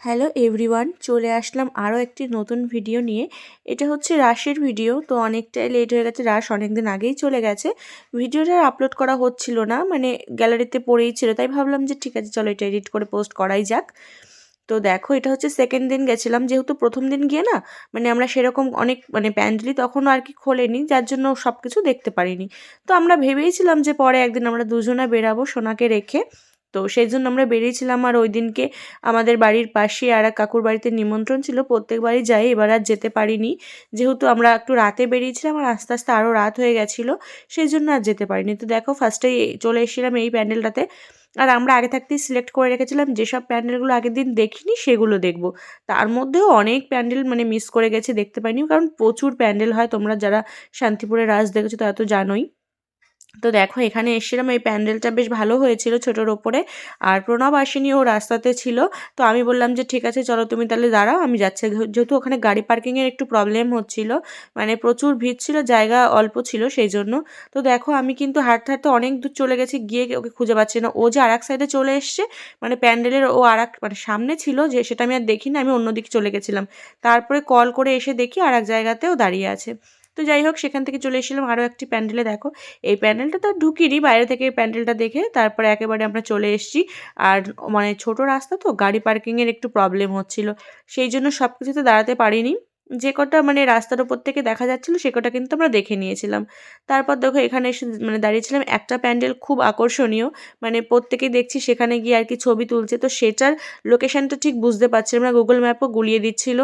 Hello everyone, চলে আসলাম আরও একটি নতুন ভিডিও নিয়ে। এটা হচ্ছে রাশের ভিডিও, তো অনেকটাই লেট হয়ে গেছে, রাশ অনেক দিন আগেই চলে গেছে। ভিডিওটা আপলোড করা হচ্ছিল না মানে গ্যালারিতে পড়েই ছিল, তাই ভাবলাম যে ঠিক আছে, চলো এটা এডিট করে পোস্ট করাই যাক। তো দেখো, এটা হচ্ছে সেকেন্ড দিন গেছিলাম, যেহেতু প্রথম দিন গিয়ে না মানে আমরা সেরকম অনেক মানে প্যান্ডেলই তখনও আর কি খোলেনি, যার জন্য সব কিছু দেখতে পারিনি। তো আমরা ভেবেইছিলাম যে পরে একদিন আমরা দুজনে বেরাবো সোনাকে রেখে। তো সেই জন্য আমরা বেরিয়েছিলাম আর ওই দিনকে আমাদের বাড়ির পাশে আর এক কাকুর বাড়িতে নিমন্ত্রণ ছিল। প্রত্যেকবারই যাই, এবার আর যেতে পারিনি। যেহেতু আমরা একটু রাতে বেরিয়েছিলাম আর আস্তে আস্তে আরও রাত হয়ে গেছিল সেই জন্য আর যেতে পারিনি। তো দেখো ফার্স্টেই চলে এসেছিলাম এই প্যান্ডেলটাতে। আর আমরা আগে থাকতেই সিলেক্ট করে রেখেছিলাম, যেসব প্যান্ডেলগুলো আগের দিন দেখিনি সেগুলো দেখব। তার মধ্যেও অনেক প্যান্ডেল মানে মিস করে গেছে, দেখতে পাইনি। কারণ প্রচুর প্যান্ডেল হয়, তোমরা যারা শান্তিপুরের রাজ দেখেছ তারা তো জানোই। তো দেখো, এখানে এসেছিলাম, এই প্যান্ডেলটা বেশ ভালো হয়েছিল ছোটোর ওপরে। আর প্রণব আসেনি, ও রাস্তাতে ছিল। তো আমি বললাম যে, ঠিক আছে, চলো তুমি তাহলে দাঁড়াও, আমি যাচ্ছি। যেহেতু ওখানে গাড়ি পার্কিংয়ের একটু প্রবলেম হচ্ছিল মানে প্রচুর ভিড় ছিল, জায়গা অল্প ছিল সেই জন্য তো দেখো, আমি কিন্তু হাঁটতে হাঁটতে অনেক দূর চলে গেছি, গিয়ে ওকে খুঁজে পাচ্ছি না। ও যে আর এক সাইডে চলে এসছে মানে প্যান্ডেলের ও আর এক মানে সামনে ছিল যে, সেটা আমি আর দেখিনি, আমি অন্যদিকে চলে গেছিলাম। তারপরে কল করে এসে দেখি আর এক জায়গাতেও দাঁড়িয়ে আছে। তো যাই হোক, সেখান থেকে চলে এসেছিলাম আরও একটি প্যান্ডেলে, দেখো। এই প্যান্ডেলটা তো ঢুকিনি, বাইরে থেকে এই প্যান্ডেলটা দেখে তারপরে একেবারে আমরা চলে এসেছি। আর মানে ছোট রাস্তা তো, গাড়ি পার্কিংয়ের একটু প্রবলেম হচ্ছিল। সেই জন্য সব কিছুতে দাঁড়াতে পারিনি। যে কটা মানে রাস্তার উপর থেকে দেখা যাচ্ছিল, সে কটা কিন্তু আমরা দেখে নিয়েছিলাম। তারপর দেখো, এখানে এসে মানে দাঁড়িয়েছিলাম। একটা প্যান্ডেল খুব আকর্ষণীয়। মানে প্রত্যেকেই দেখছি সেখানে গিয়ে আর কি ছবি তুলছে। তো সেটার লোকেশানটা ঠিক বুঝতে পারছিলাম না। গুগল ম্যাপও গুলিয়ে দিচ্ছিল।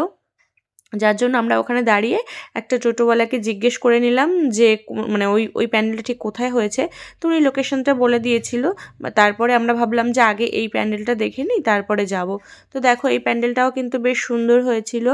যার জন্য আমরা ওখানে দাঁড়িয়ে একটা টোটোওয়ালাকে জিজ্ঞেস করে নিলাম যে মানে ওই ওই প্যান্ডেলটা ঠিক কোথায় হয়েছে। তো উনি লোকেশনটা বলে দিয়েছিল। তারপরে আমরা ভাবলাম যে, আগে এই প্যান্ডেলটা দেখে নিই, তারপরে যাব। তো দেখো, এই প্যান্ডেলটাও কিন্তু বেশ সুন্দর হয়েছিল।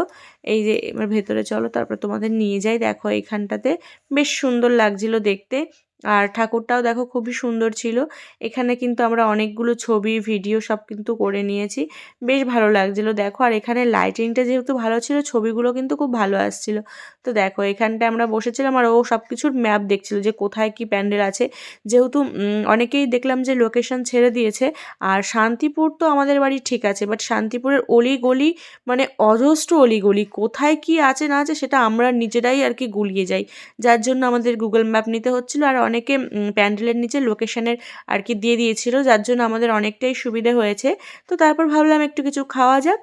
এই যে, এবার ভেতরে চলো, তারপর তোমাদের নিয়ে যাই। দেখো, এইখানটাতে বেশ সুন্দর লাগছিল দেখতে। আর ঠাকুরটাও দেখো খুবই সুন্দর ছিল। এখানে কিন্তু আমরা অনেকগুলো ছবি, ভিডিও সব কিন্তু করে নিয়েছি। বেশ ভালো লাগছিল। দেখো, আর এখানে লাইটিংটা যেহেতু ভালো ছিল, ছবিগুলো কিন্তু খুব ভালো আসছিল। তো দেখো, এখানটায় আমরা বসেছিলাম আর ও সব কিছুর ম্যাপ দেখছিল যে কোথায় কি প্যান্ডেল আছে। যেহেতু অনেকেই দেখলাম যে লোকেশন ছেড়ে দিয়েছে। আর শান্তিপুর তো আমাদের বাড়ি ঠিক আছে বাট শান্তিপুরের অলি গলি মানে অজস্র অলি গলি কোথায় কি আছে না আছে সেটা আমরা নিজেরাই আর কি গুলিয়ে যাই। যার জন্য আমাদের গুগল ম্যাপ নিতে হচ্ছিল। আর অনেকে প্যান্ডেলের নিচে লোকেশনের আর কি দিয়ে দিয়েছিল, যার জন্য আমাদের অনেকটাই সুবিধে হয়েছে। তো তারপর ভাবলাম একটু কিছু খাওয়া যাক।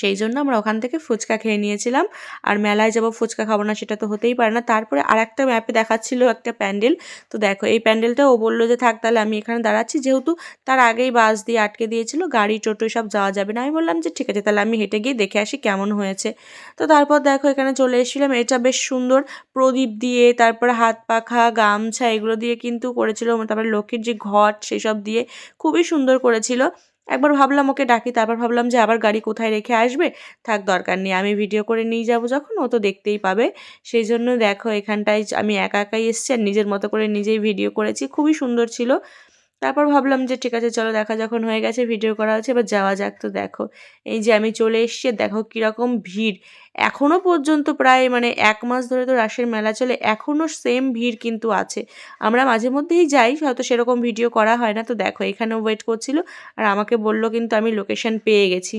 সেই জন্য আমরা ওখান থেকে ফুচকা খেয়ে নিয়েছিলাম। আর মেলায় যাব ফুচকা খাব না সেটা তো হতেই পারে না। তারপরে আর একটা ম্যাপে দেখাচ্ছিল একটা প্যান্ডেল। তো দেখো, এই প্যান্ডেলটা ও বলল যে, থাক তাহলে আমি এখানে দাঁড়াচ্ছি। যেহেতু তার আগেই বাস দিয়ে আটকে দিয়েছিল, গাড়ি, টোটো সব যাওয়া যাবে না। আমি বললাম যে, ঠিক আছে, তাহলে আমি হেঁটে গিয়ে দেখে আসি কেমন হয়েছে। তো তারপর দেখো, এখানে চলে এসেছিলাম। এটা বেশ সুন্দর প্রদীপ দিয়ে, তারপর হাত পাখা গামছা, এগুলো দিয়ে কিন্তু করেছিল। তারপরে লক্ষ্মীর যে ঘট, সেসব দিয়ে খুবই সুন্দর করেছিল। একবার ভাবলাম ওকে ডাকি, তারপর ভাবলাম যে আবার গাড়ি কোথায় রেখে আসবে? থাক, দরকার নেই, আমি ভিডিও করে নিয়ে যাব যখন, ও তো দেখতেই পাবে। সেই জন্য দেখো, এখানটায় আমি একা একাই এসছি আর নিজের মতো করে নিজেই ভিডিও করেছি। খুবই সুন্দর ছিল। তারপর ভাবলাম যে ঠিক আছে, চলো দেখা যখন হয়ে গেছে ভিডিও করা হচ্ছে, এবার যাওয়া যাক তো দেখো। এই যে আমি চলে এসছি, দেখো কীরকম ভিড়। এখনও পর্যন্ত প্রায় মানে এক মাস ধরে তো রাসের মেলা চলে এখনও সেম ভিড় কিন্তু আছে। আমরা মাঝে মধ্যেই যাই, হয়তো সেরকম ভিডিও করা হয় না। তো দেখো, এখানেও ওয়েট করছিল, আর আমাকে বলল কিন্তু আমি লোকেশন পেয়ে গেছি।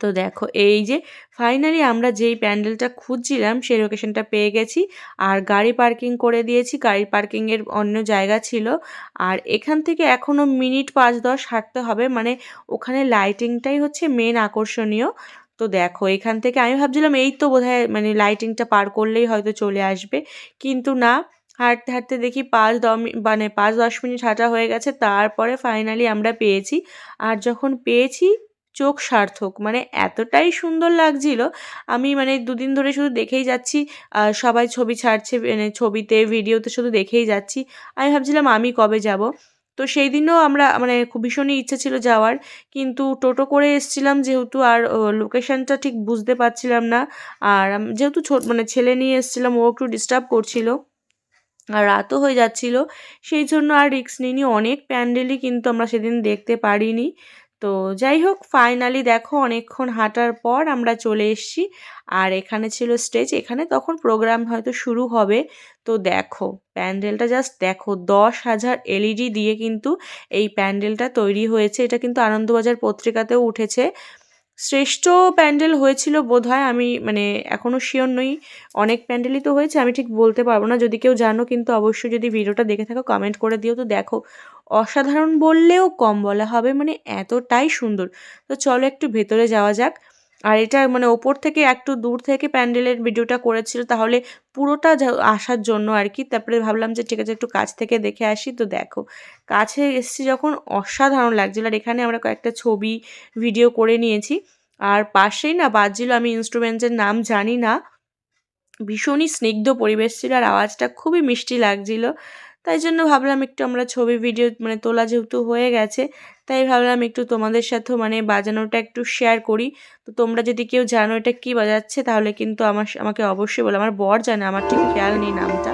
তো দেখো, এই যে ফাইনালি আমরা যেই প্যান্ডেলটা খুঁজছিলাম সেই লোকেশনটা পেয়ে গেছি। আর গাড়ি পার্কিং করে দিয়েছি, গাড়ি পার্কিংয়ের অন্য জায়গা ছিল। আর এখান থেকে এখনও মিনিট পাঁচ দশ হাঁটতে হবে মানে ওখানে লাইটিংটাই হচ্ছে মেন আকর্ষণীয়। তো দেখো, এখান থেকে আমি ভাবছিলাম এই তো বোধহয় মানে লাইটিংটা পার করলেই হয়তো চলে আসবে। কিন্তু না, হাঁটতে হাঁটতে দেখি পাঁচ দম মানে পাঁচ দশ মিনিট হাঁটা হয়ে গেছে। তারপরে ফাইনালি আমরা পেয়েছি। আর যখন পেয়েছি চোখ সার্থক। মানে এতটাই সুন্দর লাগছিল। আমি মানে দুদিন ধরে শুধু দেখেই যাচ্ছি। সবাই ছবি ছাড়ছে মানে ছবিতে, ভিডিওতে শুধু দেখেই যাচ্ছি। আমি ভাবছিলাম আমি কবে যাব? তো সেই দিনও আমরা মানে খুব ভীষণই ইচ্ছে ছিল যাওয়ার। কিন্তু টোটো করে এসছিলাম যেহেতু আর লোকেশানটা ঠিক বুঝতে পারছিলাম না। আর যেহেতু ছোট মানে ছেলে নিয়ে এসছিলাম, ও একটু ডিস্টার্ব করছিল। আর রাতও হয়ে যাচ্ছিল। সেই জন্য আর রিক্স নিইনি। অনেক প্যান্ডেলই কিন্তু আমরা সেদিন দেখতে পারিনি। তো যাই হোক ফাইনালি দেখো অনেকক্ষণ হাঁটার পর আমরা চলে এসছি। আর এখানে ছিল স্টেজ এখানে তখন প্রোগ্রাম হয়তো শুরু হবে। তো দেখো, প্যান্ডেলটা জাস্ট দেখো, দশ হাজার এলইডি দিয়ে কিন্তু এই প্যান্ডেলটা তৈরি হয়েছে। এটা কিন্তু আনন্দবাজার পত্রিকাতেও উঠেছে। শ্রেষ্ঠ প্যান্ডেল হয়েছিল বোধ হয় আমি মানে এখনও শিওর নই। অনেক প্যান্ডেলই তো হয়েছে, আমি ঠিক বলতে পারব না। যদি কেউ জানো কিন্তু অবশ্যই যদি ভিডিওটা দেখে থাকো কমেন্ট করে দিও। তো দেখো, অসাধারণ বললেও কম বলা হবে মানে এতটাই সুন্দর। তো চলো একটু ভেতরে যাওয়া যাক। আর এটা মানে ওপর থেকে একটু দূর থেকে প্যান্ডেলের ভিডিওটা করেছিল, তাহলে পুরোটা আসার জন্য আর কি। তারপরে ভাবলাম যে ঠিক আছে একটু কাছ থেকে দেখে আসি, তো দেখো কাছে এসছি যখন অসাধারণ লাগছিল। আর এখানে আমরা কয়েকটা ছবি, ভিডিও করে নিয়েছি। আর পাশেই না বাজছিল, আমি ইনস্ট্রুমেন্টসের নাম জানি না, ভীষণই স্নিগ্ধ পরিবেশ ছিল আর আওয়াজটা খুবই মিষ্টি লাগছিল। তাই জন্য ভাবলাম একটু আমরা ছবি ভিডিও মানে তোলা যেহেতু হয়ে গেছে, তাই ভাবলাম একটু তোমাদের সাথেও মানে বাজানোটা একটু শেয়ার করি। তো তোমরা যদি কেউ জানো এটা কী বাজাচ্ছে, তাহলে কিন্তু আমার, আমাকে অবশ্যই বলো। আমার বর জানে, আমার ঠিক খেয়াল নেই নামটা।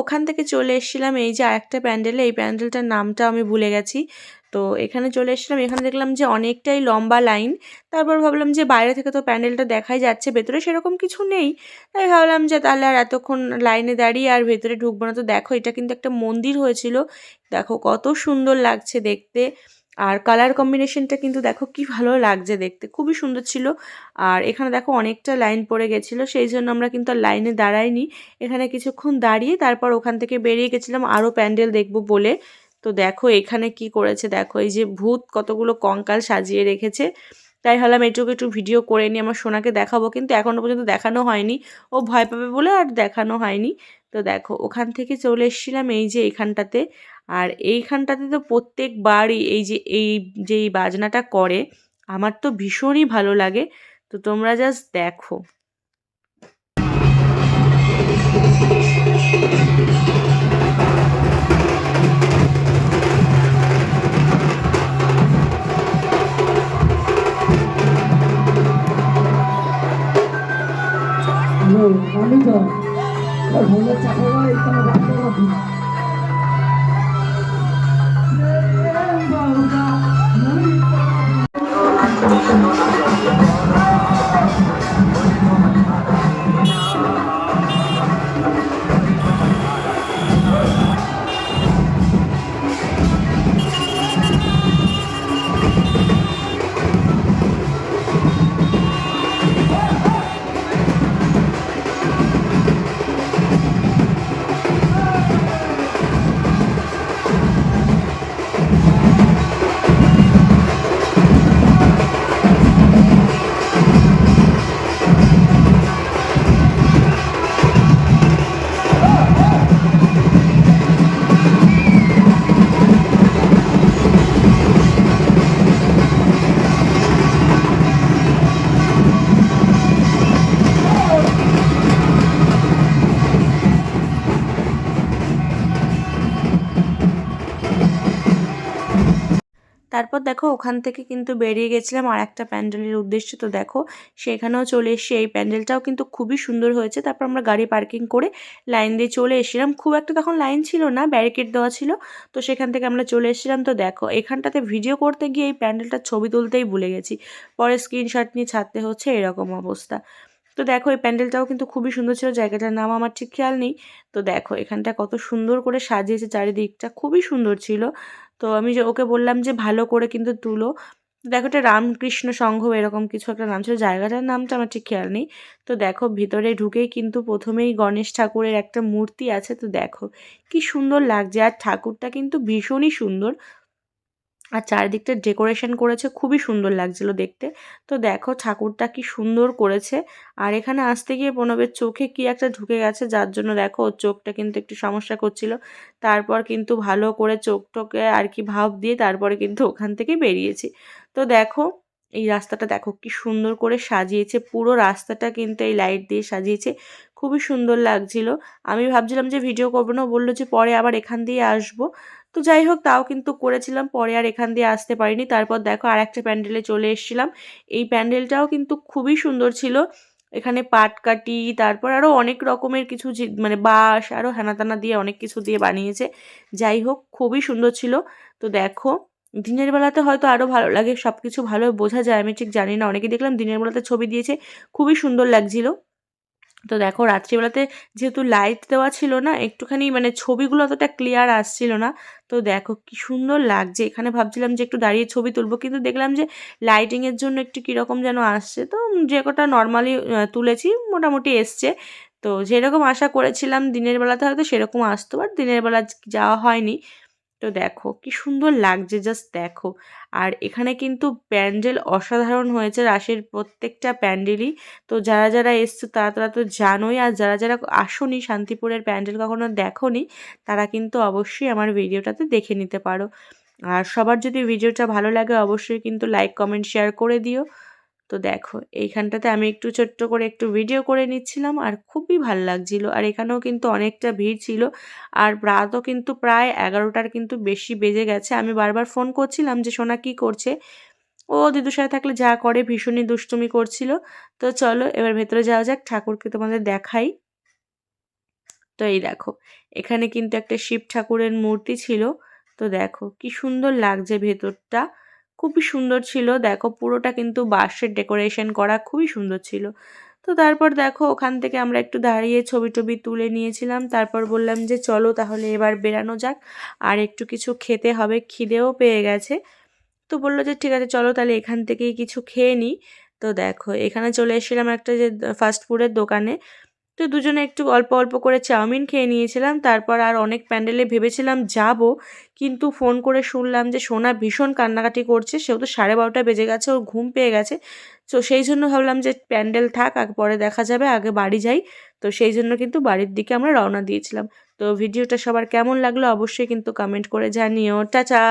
ওখান থেকে চলে এসেছিলাম, এই যে আরেকটা প্যান্ডেলে, এই প্যান্ডেলটার নামটা আমি ভুলে গেছি। তো এখানে চলে এসেছিলাম, এখানে দেখলাম যে অনেকটাই লম্বা লাইন। তারপর ভাবলাম যে বাইরে থেকে তো প্যান্ডেলটা দেখাই যাচ্ছে, ভেতরে সেরকম কিছু নেই। তাই ভাবলাম যে তাহলে আর এতক্ষণ লাইনে দাঁড়িয়ে আর ভেতরে ঢুকবো না। তো দেখো, এটা কিন্তু একটা মন্দির হয়েছিল। দেখো কত সুন্দর লাগছে দেখতে। আর কালার কম্বিনেশনটা কিন্তু দেখো কি ভালো লাগছে দেখতে। খুবই সুন্দর ছিল। আর এখানে দেখো অনেকটা লাইন পড়ে গেছিল, সেই জন্য আমরা কিন্তু লাইনে দাঁড়াইনি। এখানে কিছুক্ষণ দাঁড়িয়ে তারপর ওখান থেকে বেরিয়ে গেছিলাম আরও প্যান্ডেল দেখব বলে। তো দেখো এখানে কি করেছে দেখো, এই যে ভূত কতগুলো কঙ্কাল সাজিয়ে রেখেছে। তাই ভাবলাম এটুকু একটু ভিডিও করে নিয়ে আমার সোনাকে দেখাবো, কিন্তু এখনও পর্যন্ত দেখানো হয়নি। ও ভয় পাবে বলে আর দেখানো হয়নি। তো দেখো ওখান থেকে চলে এসেছিলাম এই যে এইখানটাতে আর এইখানটাতে তো প্রত্যেকবারই এই যে এই যে এই বাজনাটা করে, আমার তো ভীষণই ভালো লাগে। তো তোমরা জাস্ট দেখো। আমি তো ফোনের তারপর দেখো ওখান থেকে কিন্তু বেরিয়ে গেছিলাম আর একটা প্যান্ডেলের উদ্দেশ্যে। তো দেখো সেখানেও চলে এসে এই প্যান্ডেলটাও কিন্তু খুবই সুন্দর হয়েছে। তারপর আমরা গাড়ি পার্কিং করে লাইন দিয়ে চলে এসেছিলাম। খুব একটা তখন লাইন ছিল না, ব্যারিকেড দেওয়া ছিল। তো সেখান থেকে আমরা চলে এসেছিলাম। তো দেখো এখানটাতে ভিডিও করতে গিয়ে এই প্যান্ডেলটার ছবি তুলতেই ভুলে গেছি। পরে স্ক্রিনশট নিয়ে ছাড়তে হচ্ছে এরকম অবস্থা। তো দেখো এই প্যান্ডেলটাও কিন্তু খুবই সুন্দর ছিল। জায়গাটার নাম আমার ঠিক খেয়াল নেই। তো দেখো এখানটা কত সুন্দর করে সাজিয়েছে চারিদিকটা। খুবই সুন্দর ছিল। তো আমি ওকে বললাম যে ভালো করে কিন্তু তুলো। দেখো এটা রামকৃষ্ণ সংঘ এরকম কিছু একটা নাম ছিল, জায়গাটার নামটা আমার ঠিক খেয়াল নেই। তো দেখো ভিতরে ঢুকেই কিন্তু প্রথমেই গণেশ ঠাকুরের একটা মূর্তি আছে, তো দেখো কি সুন্দর লাগছে। আর ঠাকুরটা কিন্তু ভীষণই সুন্দর। আর চারিদিকটা ডেকোরেশন করেছে, খুবই সুন্দর লাগছিল দেখতে। তো দেখো ঠাকুরটা কি সুন্দর করেছে। আর এখানে আসতে গিয়ে প্রণবের চোখে কি একটা ঢুকে গেছে, যার জন্য দেখো ওর চোখটা কিন্তু একটু সমস্যা করছিল। তারপর কিন্তু ভালো করে চোখ টোকে আর কি ভাব দিয়ে তারপরে কিন্তু ওখান থেকে বেরিয়েছি। তো দেখো এই রাস্তাটা দেখো কি সুন্দর করে সাজিয়েছে, পুরো রাস্তাটা কিন্তু এই লাইট দিয়ে সাজিয়েছে, খুবই সুন্দর লাগছিল। আমি ভাবছিলাম যে ভিডিও করব না বলল যে পরে আবার এখান দিয়ে আসব। তো যাই হোক তাও কিন্তু করেছিলাম, পরে আর এখান দিয়ে আসতে পারিনি। তারপর দেখো আর একটা প্যান্ডেলে চলে এসেছিলাম। এই প্যান্ডেলটাও কিন্তু খুবই সুন্দর ছিল। এখানে পাটকাঠি, তারপর আরও অনেক রকমের কিছু মানে বাঁশ আরও হেনাতানা দিয়ে অনেক কিছু দিয়ে বানিয়েছে। যাই হোক খুবই সুন্দর ছিল। তো দেখো, দিনের বেলাতে হয়তো আরও ভালো লাগে সব কিছু ভালো বোঝা যায়, আমি ঠিক জানি না অনেকে দেখলাম দিনের বেলাতে ছবি দিয়েছে, খুবই সুন্দর লাগছিল। তো দেখো, রাত্রিবেলাতে যেহেতু লাইট দেওয়া ছিল না, একটুখানি মানে ছবিগুলো অতটা ক্লিয়ার আসছিল না। তো দেখো, কি সুন্দর লাগছে। এখানে ভাবছিলাম যে একটু দাঁড়িয়ে ছবি তুলবো, কিন্তু দেখলাম যে লাইটিংয়ের জন্য একটু কীরকম যেন আসছে। তো যে কটা নর্মালি তুলেছি, মোটামুটি এসছে। তো যেরকম আশা করেছিলাম দিনের বেলাতে হয়তো সেরকম আসতো বাট দিনের বেলা যাওয়া হয়নি। তো দেখো, কি সুন্দর লাগছে জাস্ট দেখো। আর এখানে কিন্তু প্যান্ডেল অসাধারণ হয়েছে রাসের প্রত্যেকটা প্যান্ডেলই। তো যারা যারা এসছো, তারা তারা তো জানোই, আর যারা যারা আসোনি, শান্তিপুরের প্যান্ডেল কখনো দেখোনি, তারা কিন্তু অবশ্যই আমার ভিডিওটাতে দেখে নিতে পারো। আর সবার যদি ভিডিওটা ভালো লাগে, অবশ্যই কিন্তু লাইক কমেন্ট শেয়ার করে দিও। তো দেখো, এইখানটাতে আমি একটু ছোট্ট করে একটু ভিডিও করে নিচ্ছিলাম আর খুবই ভালো লাগছিল। আর এখানেও কিন্তু অনেকটা ভিড় ছিল আর রাতও কিন্তু প্রায় এগারোটার কিন্তু বেশি বেজে গেছে। আমি বারবার ফোন করছিলাম যে, সোনা কী করছে? ও দিদুর সাথে থাকলে যা করে, ভীষণই দুষ্টুমি করছিল। তো চলো, এবার ভেতরে যাওয়া যাক, ঠাকুরকে তোমাদের দেখাই। তো এই দেখো, এখানে কিন্তু একটা শিব ঠাকুরের মূর্তি ছিল। তো দেখো, কি সুন্দর লাগছে ভেতরটা। খুবই সুন্দর ছিল। দেখো পুরোটা কিন্তু বাঁশের ডেকোরেশন করা খুবই সুন্দর ছিল। তো তারপর দেখো ওখান থেকে আমরা একটু দাঁড়িয়ে ছবি টবি তুলে নিয়েছিলাম। তারপর বললাম যে চলো তাহলে এবার বেরানো যাক। আর একটু কিছু খেতে হবে, খিদেও পেয়ে গেছে। তো বলল যে ঠিক আছে চলো তাহলে এখান থেকেই কিছু খেয়ে নিই তো দেখো এখানে চলে এসেছিলাম একটা যে ফাস্ট ফুডের দোকানে। তো দুজনে একটু অল্প অল্প করে চাউমিন খেয়ে নিয়েছিলাম, তারপর আর অনেক প্যান্ডেলে ভেবেছিলাম যাব, কিন্তু ফোন করে শুনলাম যে সোনা ভীষণ কান্নাকাটি করছে, সেও তো সাড়ে বারোটা বেজে গেছে ওর ঘুম পেয়ে গেছে। তো সেই জন্য ভাবলাম যে প্যান্ডেল থাক আর পরে দেখা যাবে, আগে বাড়ি যাই। তো সেই জন্য কিন্তু বাড়ির দিকে আমরা রওনা দিয়েছিলাম। তো ভিডিওটা সবার কেমন লাগল অবশ্যই কিন্তু কমেন্ট করে জানিও। টাটা!